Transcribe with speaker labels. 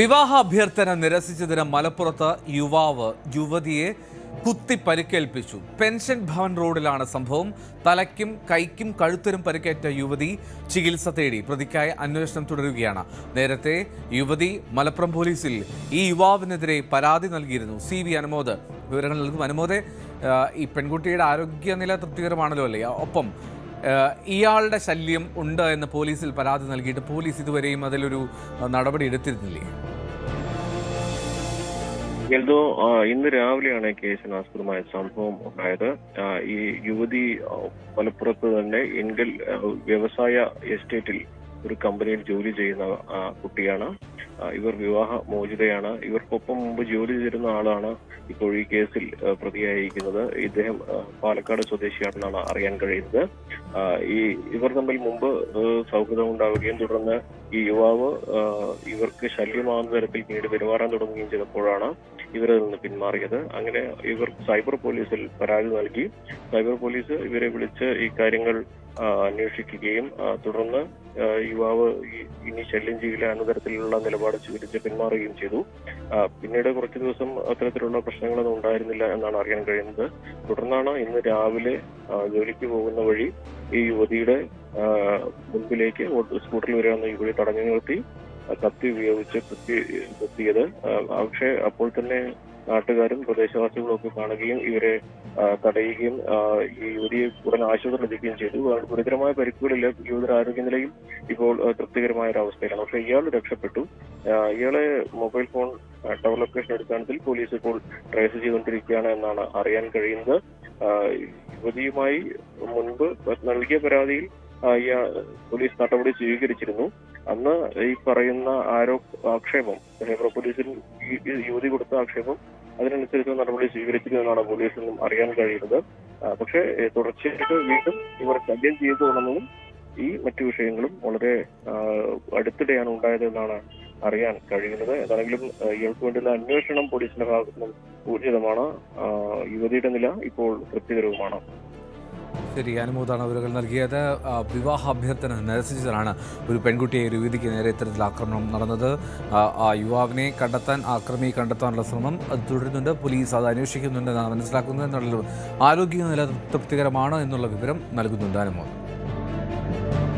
Speaker 1: വിവാഹാഭ്യർത്ഥന നിരസിച്ചതിന് മലപ്പുറത്ത് യുവാവ് യുവതിയെ കുത്തി പരിക്കേൽപ്പിച്ചു പെൻഷൻ ഭവൻ റോഡിലാണ് സംഭവം. തലയ്ക്കും കൈക്കും കഴുത്തിനും പരിക്കേറ്റ യുവതി ചികിത്സ തേടി പ്രതിക്കായി അന്വേഷണം തുടരുകയാണ്. നേരത്തെ യുവതി മലപ്പുറം പോലീസിൽ ഈ യുവാവിനെതിരെ പരാതി നൽകിയിരുന്നു. C V Anumod. വിവരങ്ങൾ നൽകും. അനുമോദെ ഈ പെൺകുട്ടിയുടെ ആരോഗ്യനില തൃപ്തികരമാണല്ലോ അല്ലേ? ഒപ്പം ഇയാളുടെ ശല്യം ഉണ്ട് എന്ന് പോലീസിൽ പരാതി നൽകിയിട്ട് പോലീസ് ഇതുവരെയും അതിലൊരു നടപടി എടുത്തിരുന്നില്ലേ?
Speaker 2: ആ, ഇന്ന് രാവിലെയാണ് കേസിന് ആസ്പദമായ സംഭവം ഉണ്ടായത്. ഈ യുവതി മലപ്പുറത്ത് തന്നെ എങ്കിൽ വ്യവസായ എസ്റ്റേറ്റിൽ ഒരു കമ്പനിയിൽ ജോലി ചെയ്യുന്ന കുട്ടിയാണ്. ഇവർ വിവാഹ മോചിതയാണ്. ഇവർക്കൊപ്പം മുമ്പ് ജോലി ചെയ്തിരുന്ന ആളാണ് ഇപ്പോൾ ഈ കേസിൽ പ്രതിയായിരിക്കുന്നത്. ഇദ്ദേഹം പാലക്കാട് സ്വദേശിയാണെന്നാണ് അറിയാൻ കഴിയുന്നത്. ഈ ഇവർ തമ്മിൽ മുമ്പ് സൗഹൃദം ഉണ്ടാവുകയും തുടർന്ന് ഈ യുവാവ് ഇവർക്ക് ശല്യമാകുന്ന തരത്തിൽ പിന്നീട് പെരുമാറാൻ തുടങ്ങുകയും ചെയ്തപ്പോഴാണ് ഇവരിൽ നിന്ന് പിന്മാറിയത്. അങ്ങനെ ഇവർ സൈബർ പോലീസിൽ പരാതി നൽകി. സൈബർ പോലീസ് ഇവരെ വിളിച്ച് ഈ കാര്യങ്ങൾ അന്വേഷിക്കുകയും തുടർന്ന് യുവാവ് ഇനി ശല്യം ചെയ്യില്ല എന്ന തരത്തിലുള്ള നിലപാട് സ്വീകരിച്ച് പിന്മാറുകയും ചെയ്തു. പിന്നീട് കുറച്ച് ദിവസം അത്തരത്തിലുള്ള പ്രശ്നങ്ങളൊന്നും ഉണ്ടായിരുന്നില്ല എന്നാണ് അറിയാൻ കഴിയുന്നത്. തുടർന്നാണ് ഇന്ന് രാവിലെ ജോലിക്ക് പോകുന്ന വഴി ഈ യുവതിയുടെ മുൻപിലേക്ക് സ്കൂട്ടറിൽ വരാവുന്ന യുവതി തടഞ്ഞു നിർത്തി. കത്തി ഉപയോഗിച്ച് കുത്തി കുത്തിയത്. പക്ഷേ അപ്പോൾ തന്നെ നാട്ടുകാരും പ്രദേശവാസികളും ഒക്കെ കാണുകയും ഇവരെ തടയുകയും ഈ യുവതിയെ ഉടൻ ആശുപത്രി എത്തിക്കുകയും ചെയ്തു. ഗുരുതരമായ പരിക്കുകളില്ല യുവതിയുടെ ആരോഗ്യനിലയും ഇപ്പോൾ തൃപ്തികരമായ ഒരു അവസ്ഥയിലാണ് പക്ഷേ ഇയാൾ രക്ഷപ്പെട്ടു. ഇയാളെ മൊബൈൽ ഫോൺ ടവർ ലൊക്കേഷൻ അടിസ്ഥാനത്തിൽ പോലീസ് ഇപ്പോൾ ട്രേസ് ചെയ്തുകൊണ്ടിരിക്കുകയാണ് എന്നാണ് അറിയാൻ കഴിയുന്നത്. യുവതിയുമായി മുൻപ് നൽകിയ പരാതിയിൽ പോലീസ് നടപടി സ്വീകരിച്ചിരുന്നു. അന്ന് ഈ പറയുന്ന ആരോ ആക്ഷേപം സൈബർ പോലീസിൽ യുവതി കൊടുത്ത ആക്ഷേപം അതിനനുസരിച്ച് നടപടി സ്വീകരിച്ചിരുന്നു എന്നാണ് പോലീസിൽ നിന്നും അറിയാൻ കഴിയുന്നത്. പക്ഷേ തുടർച്ചയായിട്ട് വീണ്ടും ഇവർ ശല്യം ചെയ്തു തുടങ്ങുന്നതും ഈ മറ്റു വിഷയങ്ങളും വളരെ അടുത്തിടെയാണ് ഉണ്ടായത് എന്നാണ് അറിയാൻ കഴിയുന്നത്. ഏതാണെങ്കിലും ഇയാൾക്ക് വേണ്ടിയുള്ള അന്വേഷണം പോലീസിന്റെ ഭാഗത്തു നിന്നും ഊർജിതമാണ് യുവതിയുടെ നില ഇപ്പോൾ തൃപ്തികരവുമാണ്.
Speaker 1: ശരി അനുമോദാണ് വിവരങ്ങൾ നൽകിയത്. വിവാഹ അഭ്യർത്ഥന നിരസിച്ചതാണ് ഒരു പെൺകുട്ടിയെ ഒരു വീതിക്ക് നേരെ ഇത്തരത്തിൽ ആക്രമണം നടന്നത്. ആ, യുവാവിനെ കണ്ടെത്താൻ ആക്രമിയെ കണ്ടെത്താനുള്ള ശ്രമം അത് തുടരുന്നുണ്ട്. പോലീസ് അത് അന്വേഷിക്കുന്നുണ്ടെന്നാണ് മനസ്സിലാക്കുന്നത്. എന്നുള്ള ആരോഗ്യനില തൃപ്തികരമാണ് എന്നുള്ള വിവരം നൽകുന്നുണ്ട് അനുമോദം.